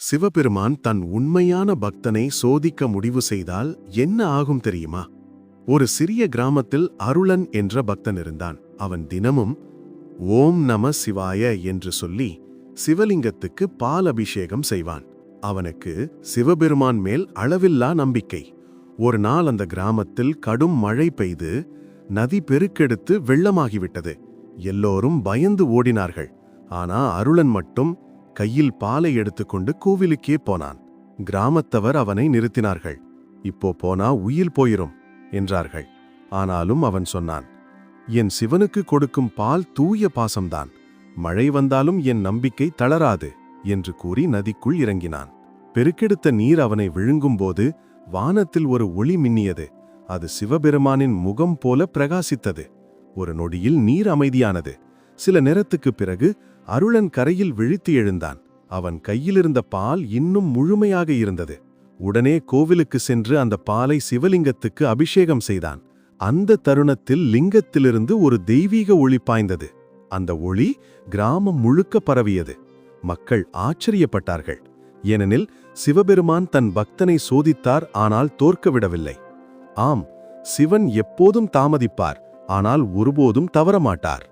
சிவபெருமான் தன் உண்மையான பக்தனை சோதிக்க முடிவு செய்தால் என்ன ஆகும் தெரியுமா? ஒரு சிறிய கிராமத்தில் அருளன் என்ற பக்தன் இருந்தான். அவன் தினமும் ஓம் நம சிவாய என்று சொல்லி சிவலிங்கத்துக்கு பால் அபிஷேகம் செய்வான். அவனுக்கு சிவபெருமான் மேல் அளவில்லா நம்பிக்கை. ஒரு நாள் அந்த கிராமத்தில் கடும் மழை பெய்து நதி பெருக்கெடுத்து வெள்ளமாகிவிட்டது. எல்லோரும் பயந்து ஓடினார்கள். ஆனா அருளன் மட்டும் கையில் பாலை எடுத்துக்கொண்டு கோவிலுக்கே போனான். கிராமத்தவர் அவனை நிறுத்தினார்கள். இப்போ போனா உயில் போயிரும் என்றார்கள். ஆனாலும் அவன் சொன்னான் என் சிவனுக்கு கொடுக்கும் பால் தூய பாசம்தான். மழை வந்தாலும் என் நம்பிக்கை தளராது என்று கூறி நதிக்குள் இறங்கினான். பெருக்கெடுத்த நீர் அவனை விழுங்கும்போது வானத்தில் ஒரு ஒளி மின்னியது. அது சிவபெருமானின் முகம் போல பிரகாசித்தது. ஒரு நொடியில் நீர் அமைதியானது. சில நேரத்துக்குப் பிறகு அருளன் கரையில் விழித்து எழுந்தான். அவன் கையிலிருந்த பால் இன்னும் முழுமையாக இருந்தது. உடனே கோவிலுக்கு சென்று அந்த பாலை சிவலிங்கத்துக்கு அபிஷேகம் செய்தான். அந்த தருணத்தில் லிங்கத்திலிருந்து ஒரு தெய்வீக ஒளி பாய்ந்தது. அந்த ஒளி கிராமம் முழுக்க பரவியது. மக்கள் ஆச்சரியப்பட்டார்கள். ஏனெனில் சிவபெருமான் தன் பக்தனை சோதித்தார் ஆனால் தோற்க விடவில்லை ஆம் சிவன் எப்போதும் தாமதிப்பார் ஆனால் ஒருபோதும் தவறமாட்டார்.